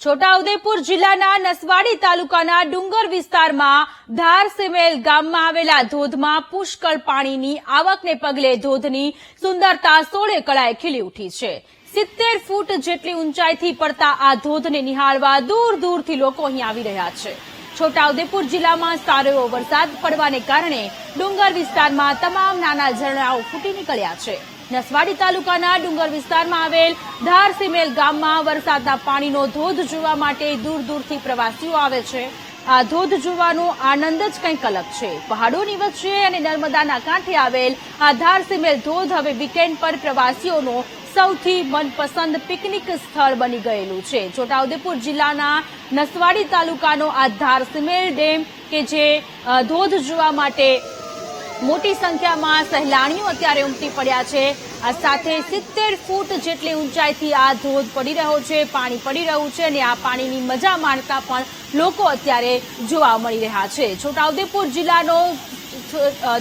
છોટાઉદેપુર જિલ્લાના નસવાડી તાલુકાના ડુંગર વિસ્તારમાં ધાર સિમેલ ગામમાં આવેલા ધોધમાં પુષ્કળ પાણીની આવકને પગલે ધોધની સુંદરતા સોળે કળાએ ખીલી ઉઠી છે. સિત્તેર ફૂટ જેટલી ઊંચાઈથી પડતા આ ધોધને નિહાળવા દૂર દૂરથી લોકો અહીં આવી રહ્યા છે. છોટાઉદેપુર જિલ્લામાં સારો એવો વરસાદ પડવાને કારણે ડુંગર વિસ્તારમાં તમામ નાના ઝરણાઓ ફૂટી નીકળ્યા છે. નસવાડી તાલુકાના ડુંગર વિસ્તારમાં આવેલ ધાર સિમેલ ગામમાં વરસાદના પાણીનો ધોધ જોવા માટે દૂર દૂરથી પ્રવાસીઓ આવે છે. આ ધોધ જોવાનો આનંદ જ કંઈક અલગ છે. પહાડોની વચ્ચે અને નર્મદાના કાંઠે આવેલ આ ધાર સિમેલ ધોધ હવે વીકેન્ડ પર પ્રવાસીઓનો સૌથી મનપસંદ પિકનિક સ્થળ બની ગયેલું છે. છોટાઉદેપુર જિલ્લાના નસવાડી તાલુકાનો આ ધાર સિમેલ ડેમ કે જે ધોધ જોવા માટે મોટી સંખ્યામાં સહેલાણીઓ અત્યારે ઉમટી પડ્યા છે. આ સાથે સિત્તેર ફૂટ જેટલી ઊંચાઈથી આ ધોધ પડી રહ્યો છે, પાણી પડી રહ્યું છે અને આ પાણીની મજા માણતા પણ લોકો અત્યારે જોવા મળી રહ્યા છે. છોટાઉદેપુર જિલ્લાનો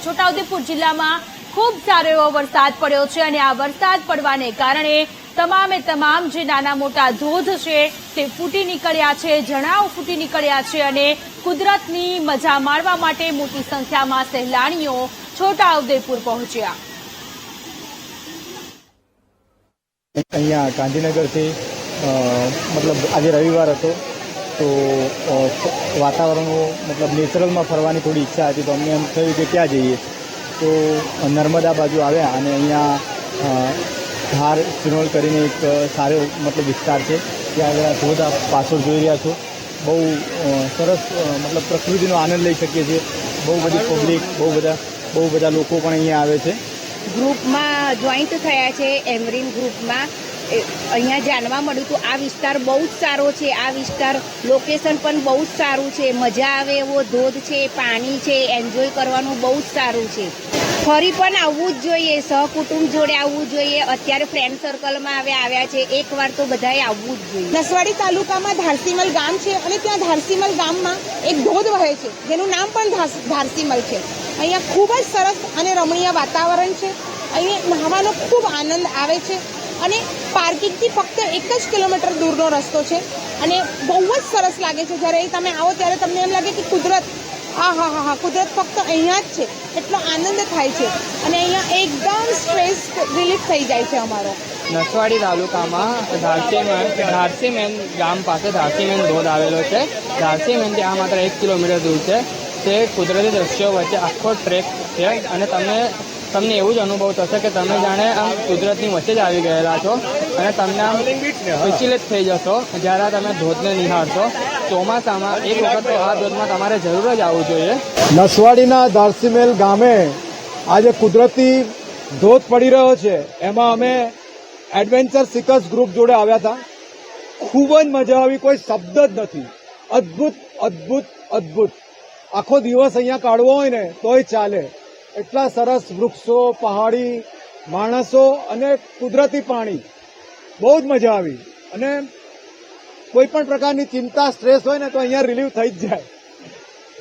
છોટાઉદેપુર જિલ્લામાં ખૂબ સારો એવો વરસાદ પડ્યો છે અને આ વરસાદ પડવાને કારણે તમામે તમામ જે નાના મોટા ધોધ છે તે ફૂટી નીકળ્યા છે જણાવ ફૂટી નીકળ્યા છે અને કુદરતની મજા માણવા માટે મોટી સંખ્યામાં સહેલાણીઓ છોટાઉદેપુર પહોંચ્યા. અહીંયા ગાંધીનગરથી મતલબ આજે રવિવાર હતો તો અ, વાતાવરણો મતલબ નેચરલમાં ફરવાની થોડી ઈચ્છા હતી તો અમને એમ થયું કે ક્યાં જઈએ. તો નર્મદા બાજુ આવ્યા અને અહીંયા ધાર સિનોલ કરીને એક સારો મતલબ વિસ્તાર છે. ત્યાં આગળ ધોધ આપ પાછળ જોઈ રહ્યા છો. બહુ સરસ મતલબ પ્રકૃતિનો આનંદ લઈ શકીએ છીએ. બહુ બધી પબ્લિક બહુ બધા બહુ બધા લોકો પણ અહીંયા આવે છે. ગ્રુપમાં જોઈન્ટ થયા છે, એમરીન ગ્રુપમાં. અહીંયા જાણવા મળ્યું હતું, આ વિસ્તાર બહુ જ સારો છે. આ વિસ્તાર લોકેશન પણ બહુ જ સારું છે. મજા આવે એવો ધોધ છે, પાણી છે એન્જોય કરવાનું બહુ જ સારું છે. ફરી પણ આવવું જ જોઈએ, સહકુટુંબ જોડે આવવું જોઈએ. અત્યારે ફ્રેન્ડ સર્કલમાં હવે આવ્યા છે. એકવાર તો બધાએ આવવું જ જોઈએ. નસવાડી તાલુકામાં ધારસીમલ ગામ છે અને ત્યાં ધારસીમલ ગામમાં એક ધોધ વહે છે. જેનું નામ પણ ધારસીમલ છે. અહીંયા ખૂબ જ સરસ અને રમણીય વાતાવરણ છે. અહીંયા નહાવાનો ખૂબ આનંદ આવે છે અને પાર્કિંગથી ફક્ત એક જ કિલોમીટર દૂરનો રસ્તો છે. અને બહુ જ સરસ લાગે છે. જ્યારે તમે આવો ત્યારે તમને એમ લાગે કે કુદરત આ હા હા હા. કુદરત ફક્ત અહીંયા જ છે. એટલો આનંદ થાય છે. અને અહીંયા એકદમ સ્ટ્રેસ રિલીફ થઈ જાય છે અમારો. નસવાડી તાલુકામાં ધારસીમેન ધારસીમેન ગામ પાસે ધારસીમેન ધોધ આવેલો છે. ધારસીમેનથી આ માત્ર એક કિલોમીટર દૂર છે. તે કુદરતી દ્રશ્યો વચ્ચે આખો ટ્રેક છે. અને તમને તમને એવું જ અનુભવ થશે કે તમે જાણે આમ કુદરતની વચ્ચે જ આવી ગયેલા છો. અને તમને આમ વિચલિત થઈ જશો જ્યારે તમે ધોધને નિહાળશો. ચોમાસામાં એક વખત આ ધોધમાં તમારે જરૂર જ આવવું જોઈએ. નસવાડીના દારસીમેલ ગામે આજે કુદરતી ધોધ પડી રહ્યો છે. એમાં અમે એડવેન્ચર સિકર્સ ગ્રુપ જોડે આવ્યા હતા. ખૂબ જ મજા આવી, કોઈ શબ્દ જ નથી. અદ્ભુત અદ્ભુત અદ્ભુત. આખો દિવસ અહીંયા કાઢવો હોય ને તોય ચાલે. એટલા સરસ વૃક્ષો, પહાડી, માણસો અને કુદરતી પાણી. બહુ જ મજા આવી. અને કોઈ પણ પ્રકારની ચિંતા, સ્ટ્રેસ હોય ને તો અહીંયા રિલીવ થઈ જ જાય.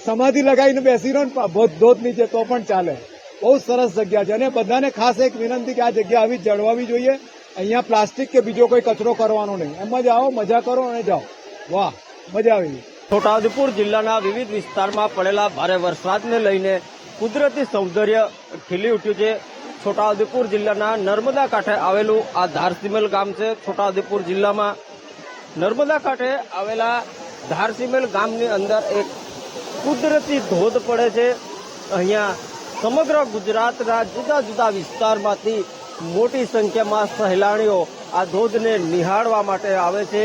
સમાધિ લગાવીને બેસી રહો ને ધોધ નીચે તો પણ ચાલે. બહુ સરસ જગ્યા છે અને બધાને ખાસ એક વિનંતી કે આ જગ્યા આવી જળવાવી જોઈએ. અહીંયા પ્લાસ્ટિક કે બીજો કોઈ કચરો કરવાનો નહીં. એમ જ આવો, મજા કરો અને જાઓ. વાહ, મજા આવી. છોટાઉદેપુર જિલ્લાના વિવિધ વિસ્તારમાં પડેલા ભારે વરસાદને લઈને કુદરતી સૌંદર્ય ખીલી ઉઠ્યું છે. છોટાઉદેપુર જિલ્લાના નર્મદા કાંઠે આવેલું આ ધારસિમલ ગામ છે. છોટાઉદેપુર જિલ્લામાં નર્મદા કાંઠે આવેલા ધારસીમેલ ગામની અંદર એક કુદરતી ધોધ પડે છે. અહીંયા સમગ્ર ગુજરાતના જુદા જુદા વિસ્તારમાંથી મોટી સંખ્યામાં સહેલાણીઓ આ ધોધને નિહાળવા માટે આવે છે.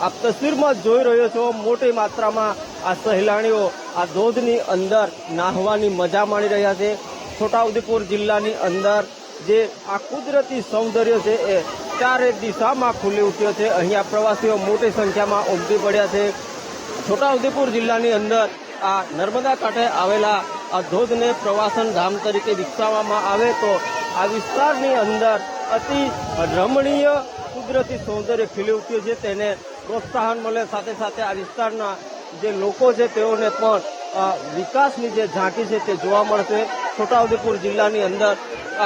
આપ તસવીરમાં જોઈ રહ્યો છો, મોટી માત્રામાં આ સહેલાણીઓ આ ધોધની અંદર નાહવાની મજા માણી રહ્યા છે. છોટાઉદેપુર જિલ્લાની અંદર જે આ કુદરતી સૌંદર્ય છે એ ચારે દિશામાં ખુલ્લી ઉઠ્યો છે. અહીંયા પ્રવાસીઓ મોટી સંખ્યામાં ઉમટી પડ્યા છે. છોટાઉદેપુર જિલ્લાની અંદર આ નર્મદા કાંઠે આવેલા આ ધોધને પ્રવાસન ધામ તરીકે વિકસાવવામાં આવે તો આ વિસ્તારની અંદર અતિ રમણીય, કુદરતી સૌંદર્ય ખીલી ઉઠ્યું છે. તેને પ્રોત્સાહન મળે સાથે સાથે આ વિસ્તારના જે લોકો છે તેઓને પણ વિકાસની જે ઝાંકી છે તે જોવા મળશે. છોટાઉદેપુર જિલ્લાની અંદર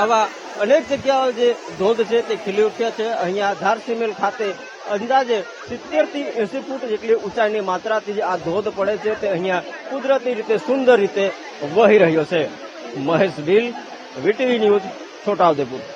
આવા અનેક જગ્યાઓ જે ધોધ છે તે ખીલી ઉઠ્યા છે. અહીંયા ધારસીમેલ ખાતે અંદાજે સિત્તેરથી એસી ફૂટ જેટલી ઊંચાઈની માત્રાથી જે આ ધોધ પડે છે તે અહીંયા કુદરતી રીતે, સુંદર રીતે વહી રહ્યો છે. Mahesh Bhil VTV news, Chhotaudepur.